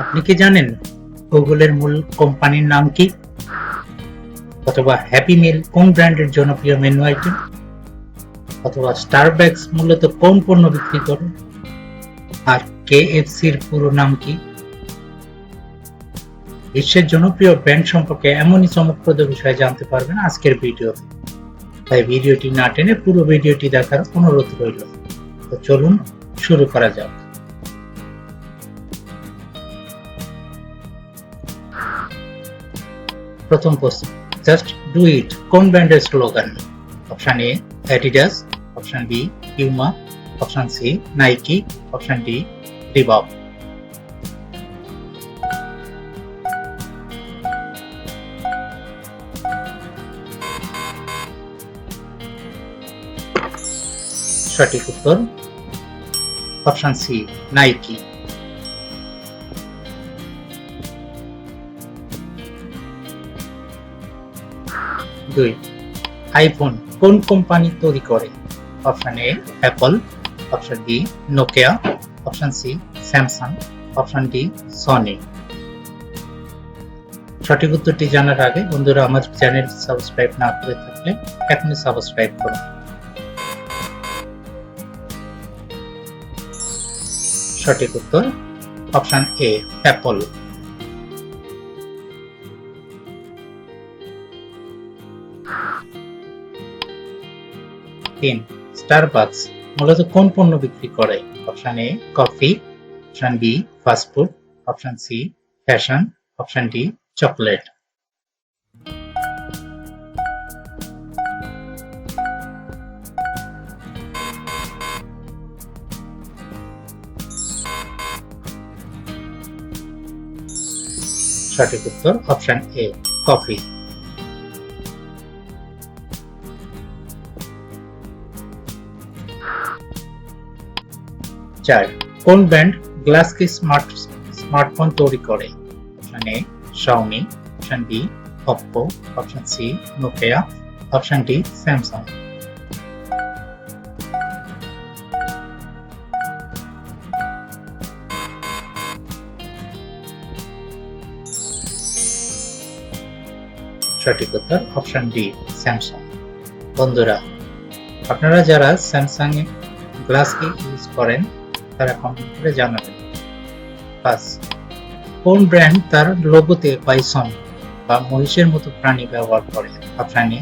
আপনি কি জানেন গুগলের মূল কোম্পানির নাম কি? অথবা হ্যাপি মিল কোন ব্র্যান্ডের জনপ্রিয় মেনু আইটেম অথবা স্টারব্যাকস মূলত কোন পণ্য বিক্রি করে? আর কেএফসির পুরো নাম কি? বিশ্বের জনপ্রিয় ব্র্যান্ড সম্পর্কে এমনই চমকপ্রদ বিষয় জানতে পারবেন আজকের ভিডিও তাই ভিডিওটি না টেনে পুরো ভিডিওটি দেখার অনুরোধ রইল। তো চলুন শুরু করা যাক। প্রথম প্রশ্ন। জাস্ট ডু ইট কোন ব্র্যান্ডের slogan? Option A Adidas option B Puma option C Nike option D Reebok সঠিক উত্তর। অপশন সি নাইকি দুই আইফোন কোন কোম্পানি তৈরি করে? Option A Apple option B Nokia option C Samsung option D Sony সঠিক উত্তরটি জানার আগে বন্ধুরা আমার চ্যানেল সাবস্ক্রাইব না করে থাকলে এখনই সাবস্ক্রাইব করুন। সঠিক উত্তর অপশন এ অ্যাপল তিন স্টারবাকস মূলত কোন পণ্য বিক্রি করে? Option A coffee option B fast food option C fashion option D chocolate সঠিক উত্তর অপশন এ কফি চার কোন ব্র্যান্ড গ্লাসকে স্মার্ট, স্মার্টফোন তৈরি করে? Option A Xiaomi option B Oppo option C Nokia option D Samsung সঠিক উত্তর option D Samsung বন্ধুরা, আপনারা যারা স্যামসাং গ্লাসকে ইউজ করেন তারা কমেন্ট করে জানাবেন পাঁচ কোন ব্র্যান্ড তার লোগোতে বাইসন বা মহিষের মতো প্রাণী ব্যবহার করে? Option A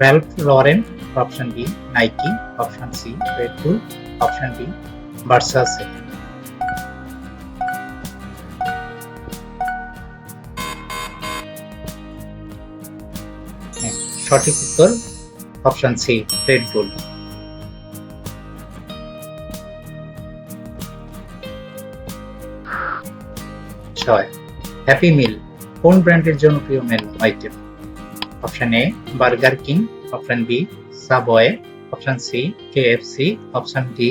Ralph Lauren option B Nike option C Red Bull option D Versace হ্যাঁ, সঠিক উত্তর অপশন সি রেড ছয়। হ্যাপি মিল কোন ব্র্যান্ডের জনপ্রিয় menu item option A Burger King option B Subway option C KFC option D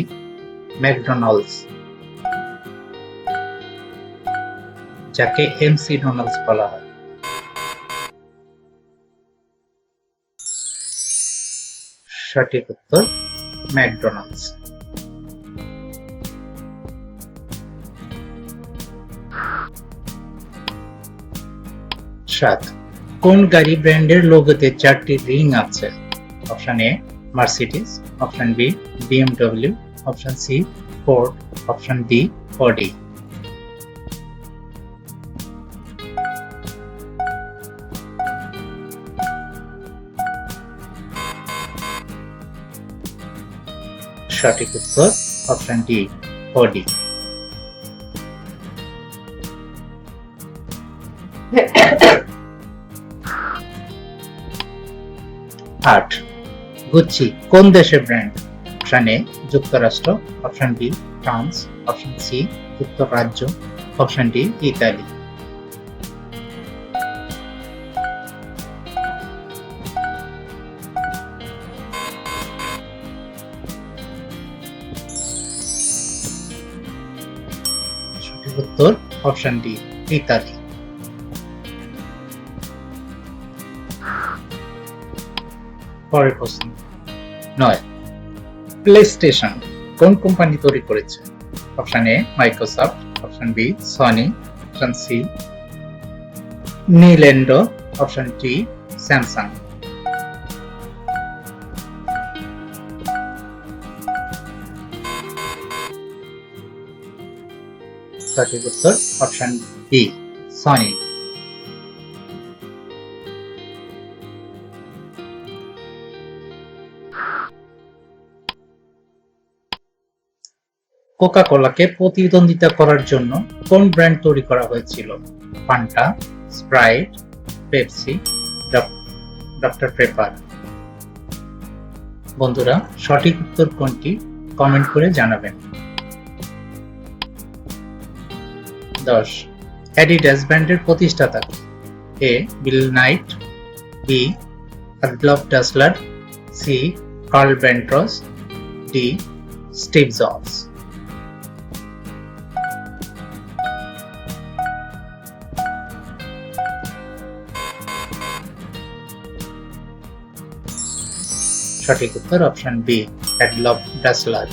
McDonald's যাকে McDonald's বলা হয়। সঠিক উত্তর ম্যাকডোনাল্ডস সাত কোন গাড়ি ব্র্যান্ডের লোগোতে চারটি রিং আছে? Option A Mercedes option B BMW option C Ford option D Audi. সঠিক উত্তর অপশন ডি অডি। আট গুচ্ছি, কোন দেশের ব্র্যান্ড অপশন এ যুক্তরাষ্ট্র option B France option C যুক্তরাজ্য অপশন ডি ইতালি। উত্তর অপশন ডি ইতালি। পরের প্রশ্ন। নয়। প্লে স্টেশন কোন কোম্পানি তৈরি করেছে? Option A Microsoft option B Sony option C Nintendo option D Samsung সঠিক উত্তর অপশন বি সনি কোকা কোলাকে প্রতিদ্বন্দ্বিতা করার জন্য কোন ব্র্যান্ড তৈরি করা হয়েছিল? Fanta Sprite Pepsi Doctor Pepper বন্ধুরা, সঠিক উত্তর কোনটি? কমেন্ট করে জানাবেন। দশ অ্যাডিডাস ব্র্যান্ডের প্রতিষ্ঠাতা A Bill Knight B Adolf Dassler C Karl বেন্ট্রস D Steve Jobs সঠিক উত্তর অপশন বি অ্যাডলফ ডাসলার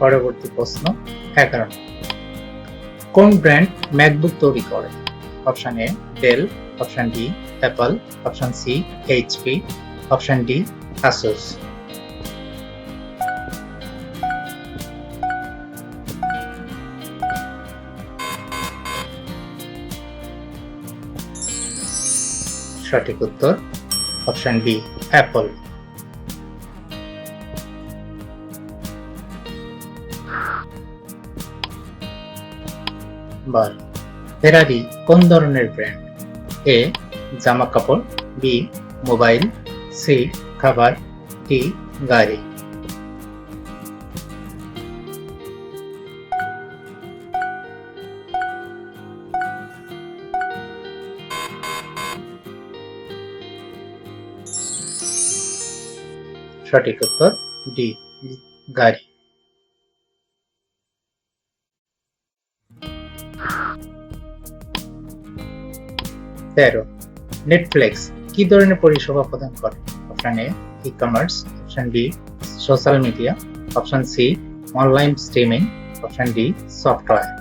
পরবর্তী প্রশ্ন, এগারো কোন ব্র্যান্ড ম্যাকবুক তৈরি করে? Option A Dell option D Apple option C HP option D Asus সঠিক উত্তর অপশন বি অ্যাপল বল ফেরারি কোন ধরনের ব্র্যান্ড এ জামা কাপড়. বি মোবাইল সি খাবার. টি গাড়ি। সঠিক উত্তর ডি, গাড়ি। তেরো নেটফ্লিক্স কি ধরনের পরিষেবা প্রদান করে? Option A e commerce option B social media option C online streaming option D software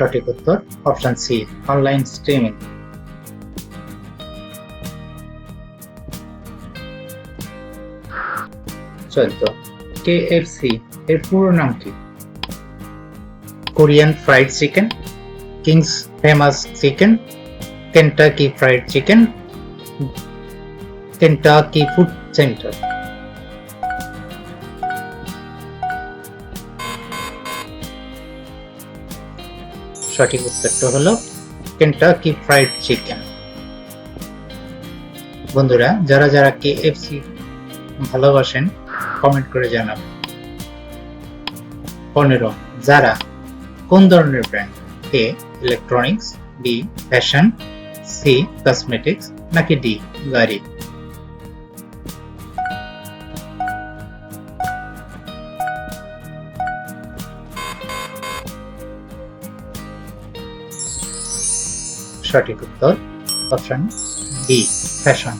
সঠিক উত্তর অপশন সি অনলাইন স্ট্রিমিং চোদ্দ কেএফসি এর পুরো নাম কি? Korean fried chicken kings famous chicken Kentucky fried chicken Kentucky food centre সঠিক উত্তরটা হলো কেন্টাকি ফ্রাইড চিকেন বন্ধুরা, যারা যারা কেএফসি ভালোবাসেন কমেন্ট করে জানাবেন। পনেরো, যারা কোন ধরনের brand A electronics B fashion C cosmetics নাকি ডি গাড়ি? সঠিক উত্তর অপশন বি ফ্যাশন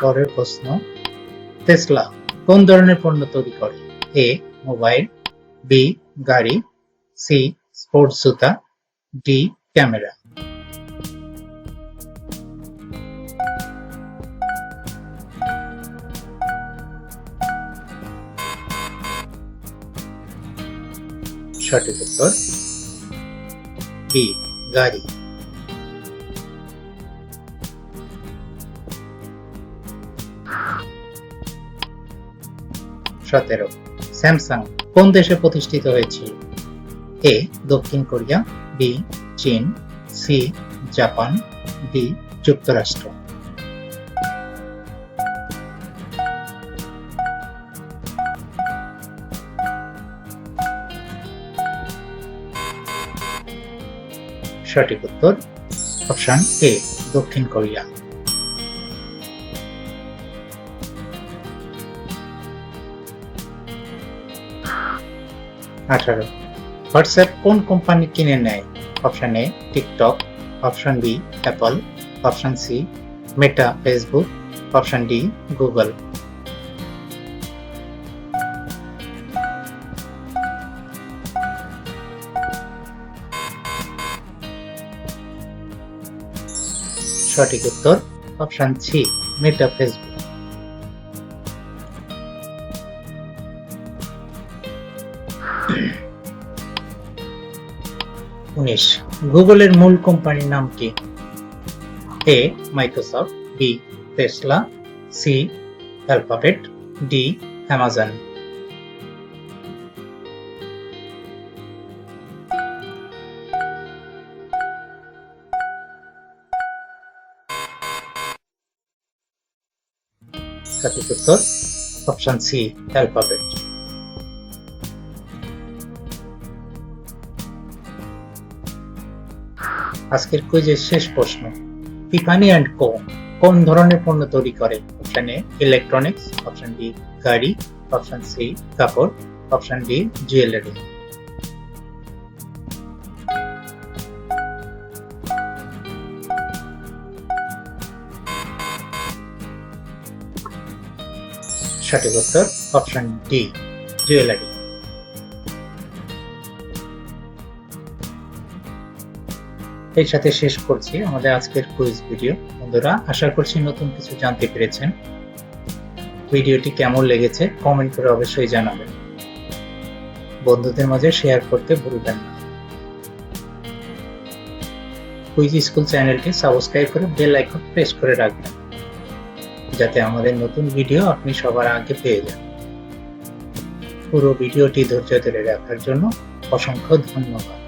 পরের প্রশ্ন টেসলা কোন ধরনের পণ্য তৈরি করে? এ মোবাইল বি গাড়ি সি স্পোর্টস জুতা ডি ক্যামেরা সঠিক উত্তর বি, গাড়ি। সতেরো, স্যামসাং কোন দেশে প্রতিষ্ঠিত হয়েছিল এ, দক্ষিণ কোরিয়া, বি, চীন, সি, জাপান, ডি, যুক্তরাষ্ট্র। সঠিক উত্তর, অপশন এ দক্ষিণ কোরিয়া। আঠারো। হোয়াটসঅ্যাপ কোন কোম্পানি কিনে নেয়? Option A TikTok. Option B Apple. Option C Meta, Facebook. Option D Google. সঠিক উত্তর অপশন সি মেটা ফেসবুক উনিশ, গুগলের মূল কোম্পানির নাম কি? A, Microsoft, B, Tesla, C, Alphabet, D, Amazon. সঠিক উত্তর অপশন সি অ্যালফাবেট আজকের কুইজের শেষ প্রশ্ন টিফানি অ্যান্ড কো কোন ধরনের পণ্য তৈরি করে? Option A electronics option B গাড়ি অপশন সি কাপড় অপশন ডি জুয়েলারি সঠিক উত্তর অপশন ডি জুয়েলারি এর সাথে শেষ করছি আমাদের আজকের কুইজ ভিডিও বন্ধুরা, আশা করছি নতুন কিছু জানতে পেরেছেন। ভিডিওটি কেমন লেগেছে কমেন্ট করে অবশ্যই জানাবেন। বন্ধুদের মাঝে শেয়ার করতে ভুলবেন না। কুইজ স্কুল চ্যানেলটি সাবস্ক্রাইব করে বেল আইকন প্রেস করে রাখবেন। যাতে আমাদের নতুন ভিডিও আপনি সবার আগে পেয়ে যান। পুরো ভিডিওটি ধৈর্য ধরে রাখার জন্য অসংখ্য ধন্যবাদ।